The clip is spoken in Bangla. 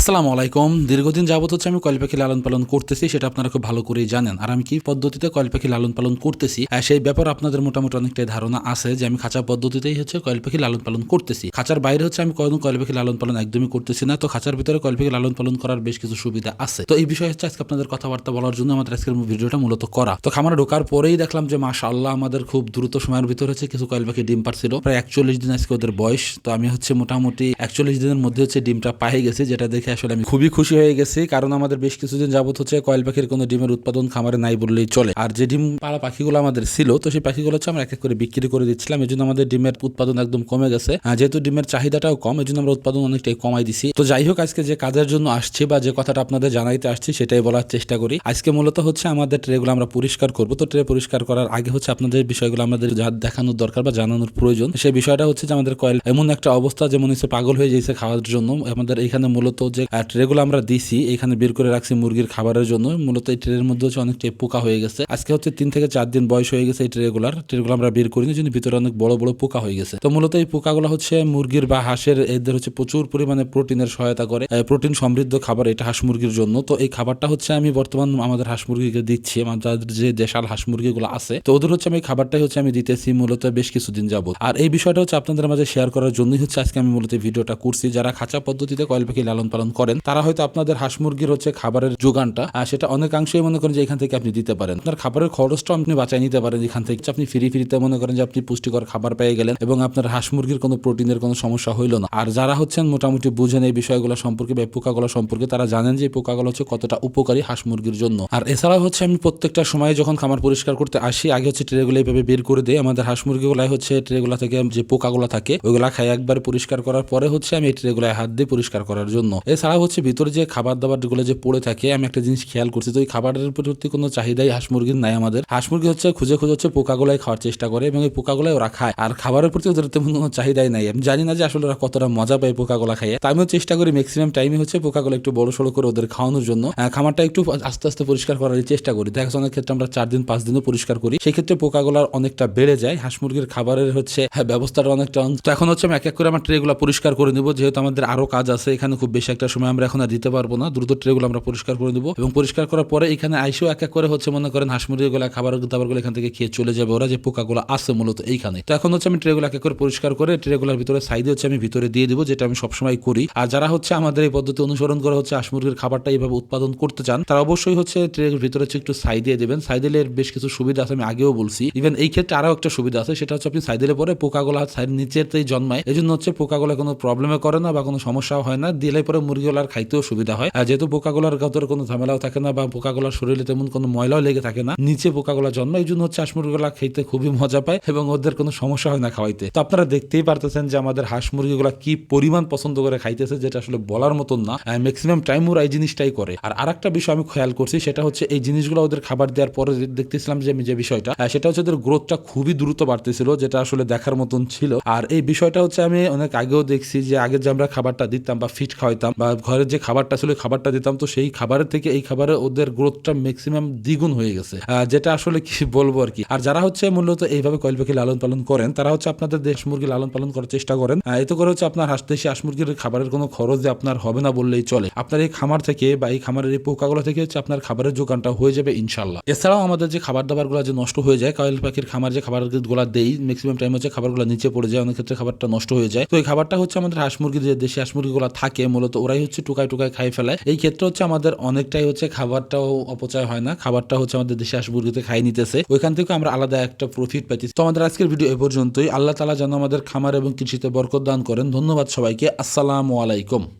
আসসালামু আলাইকুম। দীর্ঘদিন যাবত হচ্ছে আমি কয়েল পাখি লালন পালন করতেছি, সেটা আপনারা খুব ভালো করেই জানেন। আর আমি কি পদ্ধতিতে কয়েল পাখি লালন পালন করতেছি সেই ব্যাপার আপনাদের মোটামুটি অনেকটাই ধারণা আছে যে আমি খাঁচা পদ্ধতিতেই হচ্ছে কয়েল পাখি লালন পালন করতেছি। খাঁচার বাইরে হচ্ছে আমি কোনো কয়েল পাখি লালন পালন একদমই করতেছি না। তো খাঁচার ভিতরে কয়েল পাখি লালন পালন করার বেশ কিছু সুবিধা আছে। তো এই বিষয়ে হচ্ছে আজকে আপনাদের কথাবার্তা বলার জন্য আমাদের আজকের ভিডিওটা মূলত করা। তো খামারে ঢোকার পরেই দেখলাম যে মাশাআল্লাহ, আমাদের খুব দ্রুত সময়ের ভিতরে হচ্ছে কিছু কয়েল পাখি ডিম পারছিল প্রায় একচল্লিশ দিন আজকে ওদের বয়স। তো আমি হচ্ছে মোটামুটি একচল্লিশ দিনের মধ্যে হচ্ছে ডিমটা পাই গেছি, যেটা দেখে আসলে আমি খুবই খুশি হয়ে গেছি, কারণ আমাদের বেশ কিছুদিন যাবত হচ্ছে কয়েল পাখির কোনো ডিমের উৎপাদন খামারে নাই বললেই চলে। আর যে ডিম পাড়া পাখিগুলো আমাদের ছিল, তো সেই পাখিগুলো হচ্ছে আমরা এক এক করে বিক্রি করে দিচ্ছিলাম এই জন্য আমাদের ডিমের উৎপাদন একদম কমে গেছে। যেহেতু ডিমের চাহিদাটাও কম এই জন্য আমরা উৎপাদন অনেকটাই কমাই দিছি। তো যাই হোক, আজকে যে কাজের জন্য আসছি বা যে কথাটা আপনাদের জানাইতে আসছি, সেটাই বলার চেষ্টা করি। আজকে মূলত হচ্ছে আমাদের ট্রেগুলো আমরা পরিষ্কার করব। তো ট্রে পরিষ্কার করার আগে হচ্ছে আপনাদের বিষয়গুলো আমাদের যা দেখানোর দরকার বা জানানোর প্রয়োজন, সেই বিষয়টা হচ্ছে যে আমাদের কয়েল এমন একটা অবস্থা যেমন হচ্ছে পাগল হয়ে যাইছে খাওয়ার জন্য। আমাদের এখানে মূলত যে আহ, ট্রেগুলো আমরা দিছি এখানে বের করে রাখছি মুরগির খাবারের জন্য। মূলত এই ট্রের মধ্যে হচ্ছে অনেকটাই পোকা হয়ে গেছে। আজকে হচ্ছে তিন থেকে চার দিন বয়স হয়ে গেছে এই ট্রেগুলার। ট্রেগুলো আমরা বের করিনি জন্য ভিতরে অনেক বড় বড় পোকা হয়ে গেছে। তো মূলত এই পোকাগুলো হচ্ছে মুরগির বা হাঁসের এদের হচ্ছে প্রচুর পরিমাণে প্রোটিনের সহায়তা করে প্রোটিন সমৃদ্ধ খাবার এটা হাঁস মুরগির জন্য। তো এই খাবারটা হচ্ছে আমি বর্তমান আমাদের হাঁস মুরগিকে দিচ্ছি আমাদের যে দেশাল হাঁস মুরগিগুলো আছে। তো ওদের হচ্ছে আমি এই খাবারটাই হচ্ছে আমি দিতেছি মূলত বেশ কিছুদিন যাবত আর এই বিষয়টা হচ্ছে আপনাদের মাঝে শেয়ার করার জন্যই হচ্ছে আজকে আমি মূলত ভিডিওটা করছি। যারা খাঁচা পদ্ধতিতে কয়েল পাখি লালন পালন করেন, তারা হয়তো আপনাদের হাঁস মুরগির হচ্ছে খাবারের যোগানটা সেটা অনেকাংশেই মনে করেন যে এখান থেকে আপনি দিতে পারেন। আপনার খাবারের খরচটা আপনি বাঁচাই নিতে পারেন এখান থেকে। আপনি ফ্রি ফ্রিতে মনে করেন যে আপনি পুষ্টিকর খাবার পেয়ে গেলেন এবং আপনার হাঁস মুরগির কোনো প্রোটিনের কোনো সমস্যা হইল না। আর যারা হচ্ছেন মোটামুটি বুঝেন এই বিষয়গুলো সম্পর্কে বা পোকাগুলো সম্পর্কে, তারা জানেন যে পোকাগুলো হচ্ছে কতটা উপকারী হাঁস মুরগির জন্য। আর এছাড়াও হচ্ছে আমি প্রত্যেকটা সময় যখন খামার পরিষ্কার করতে আসি, আগে হচ্ছে ট্রেগুলো এইভাবে বের করে দেয় আমাদের হাঁস মুরগিগুলাই হচ্ছে ট্রেগুলা থেকে যে পোকাগুলো থাকে, ওইগুলা খাই একবার পরিষ্কার করার পরে হচ্ছে আমি এই ট্রেগুলায় হাত দিয়ে পরিষ্কার করার জন্য। এছাড়া হচ্ছে ভিতরে যে খাবার দাবারগুলো যে পড়ে থাকে আমি একটা জিনিস খেয়াল করছি তো এই খাবারের প্রতি কোনো চাহিদাই হাঁস মুরগির নাই আমাদের। হাঁস মুরগি হচ্ছে খুঁজে খুঁজে হচ্ছে পোকাগুলাই খাওয়ার চেষ্টা করে এবং এই পোকাগুলাই ওরা খায়। আর খাবারের প্রতি ওদের তেমন কোনো চাহিদাই নাই। আমি জানি না যে আসলে ওরা কতটা মজা পায় পোকাগুলা খাইয়ে। তাই আমিও চেষ্টা করি ম্যাক্সিমাম টাইমে হচ্ছে পোকাগুলো একটু বড় সড়ো করে ওদের খাওয়ানোর জন্য। খামারটা একটু আস্তে আস্তে পরিষ্কার করার চেষ্টা করি। দেখা অনেক ক্ষেত্রে আমরা চার দিন পাঁচ দিনও পরিষ্কার করি। সেই ক্ষেত্রে পোকাগুলার অনেকটা বেড়ে যায়। হাঁস মুরগির খাবারের হচ্ছে হ্যাঁ, ব্যবস্থাটা অনেকটা এখন হচ্ছে আমি এক এক করে আমার ট্রেগুলো পরিষ্কার করে নেব। যেহেতু আমাদের আরও কাজ আছে এখানে খুব বেশি একটা সময় আমরা এখন আর দিতে পারব না। দ্রুত ট্রেগুলো আমরা পরিষ্কার করে দেবো এবং পরিষ্কার করার পরে এখানে আইসেও এক এক করে হচ্ছে মনে করেন হাঁস মুরগিগুলো, খাবার দাবারগুলো এখান থেকে খেয়ে চলে যাবে ওরা। যে পোকাগুলো আছে মূলত এইখানে। তো এখন হচ্ছে আমি ট্রেগুলো এক এক করে পরিষ্কার করে ট্রেগুলার ভিতরে সাইডে হচ্ছে আমি ভিতরে দিয়ে দিব, যেটা আমি সবসময় করি। আর যারা হচ্ছে আমাদের এই পদ্ধতি অনুসরণ করে হচ্ছে হাঁস মুরগির খাবারটা এইভাবে উৎপাদন করতে চান, তারা অবশ্যই হচ্ছে ট্রের ভিতরে হচ্ছে একটু সাইড দেবেন। সাইডেলে বেশ কিছু সুবিধা আছে, আমি আগেও বলছি। ইভেন এই ক্ষেত্রে আরও একটা সুবিধা আছে, সেটা হচ্ছে আপনি সাইডেলে পরে পোকাগুলো সাইড নিচেরতেই জন্মায়। এই জন্য হচ্ছে পোকাগুলো কোনো প্রবলেমে করে না বা কোনো সমস্যাও হয় না। দিলে পরে মুরগিগুলার খাইতেও সুবিধা হয়। আর যেহেতু পোকাগুলোর ভিতরে কোনো ঝামেলাও থাকে না বা পোকাগুলোর শরীরে তেমন কোনো ময়লাও লেগে থাকে না, নিচে পোকা পোকাগুলো জন্মায় এই জন্য হচ্ছে হাঁস মুরগিগুলা খেতে খুবই মজা পায় এবং ওদের কোনো সমস্যা হয় না খাওয়াইতে। তো আপনারা দেখতেই পারতেছেন যে আমাদের হাঁস মুরগি মুরগিগুলা কি পরিমাণ পছন্দ করে খাইতেছে, যেটা আসলে বলার মতন না। ম্যাক্সিমাম টাইম ওরা এই জিনিসটাই করে। আর আরেকটা বিষয় আমি খেয়াল করছি, সেটা হচ্ছে এই জিনিসগুলো ওদের খাবার দেওয়ার পরে দেখতেছিলাম যে আমি যে বিষয়টা সেটা হচ্ছে ওদের গ্রোথটা খুবই দ্রুত বাড়তেছিল, যেটা আসলে দেখার মতন ছিল। আর এই বিষয়টা হচ্ছে আমি অনেক আগেও দেখছি যে, আগে যে আমরা খাবারটা দিতাম বা ফিট খাওয়াইতাম বা ঘরের যে খাবারটা ছিল খাবারটা দিতাম। তো সেই খাবারের থেকে এই খাবারে ওদের গ্রোথটা ম্যাক্সিমাম দ্বিগুণ হয়ে গেছে। যেটা আসলে কি বলব আর কি? আর যারা হচ্ছে মূলত এইভাবে কয়েল পাখি লালন পালন করেন, তারা হচ্ছে আপনাদের দেশ মুরগি লালন পালন করার চেষ্টা করেন। এতে করে হচ্ছে আপনার হাঁস দেশি হাঁস মুরগির খাবারের কোনো খরচ যে আপনার হবে না বললেই চলে। আপনার এই খামার থেকে বা এই খামারের এই পোকাগুলো থেকে হচ্ছে আপনার খাবারের যোগানটা হয়ে যাবে ইনশাল্লাহ এছাড়াও আমাদের যে খাবার দাবারগুলো যে নষ্ট হয়ে যায়, কয়েল পাখির খামার যে খাবার খাবারগুলো দেই ম্যাক্সিমাম টাইম হচ্ছে খাবারগুলো নিচে পড়ে যায়, অনেক ক্ষেত্রে খাবারটা নষ্ট হয়ে যায়। তো এই খাবারটা হচ্ছে আমাদের হাঁস মুরগি যে দেশি হাঁস মুরগিগুলো থাকে, মূলত ওরাই হচ্ছে টুকায় টুকায় খাই ফেলায়। এই ক্ষেত্রে হচ্ছে আমাদের অনেকটাই হচ্ছে খাবারটাও অপচয় হয় না। খাবারটা হচ্ছে আমাদের দেশে হাঁস মুরগিতে খাই নিতেছে। ওইখান থেকে আমরা আলাদা একটা প্রফিট পাইতেছি। তো আমাদের আজকের ভিডিও এ পর্যন্তই। আল্লাহ তালা যেন আমাদের খামার এবং কৃষিতে বরকত দান করেন। ধন্যবাদ সবাইকে। আসসালামু আলাইকুম।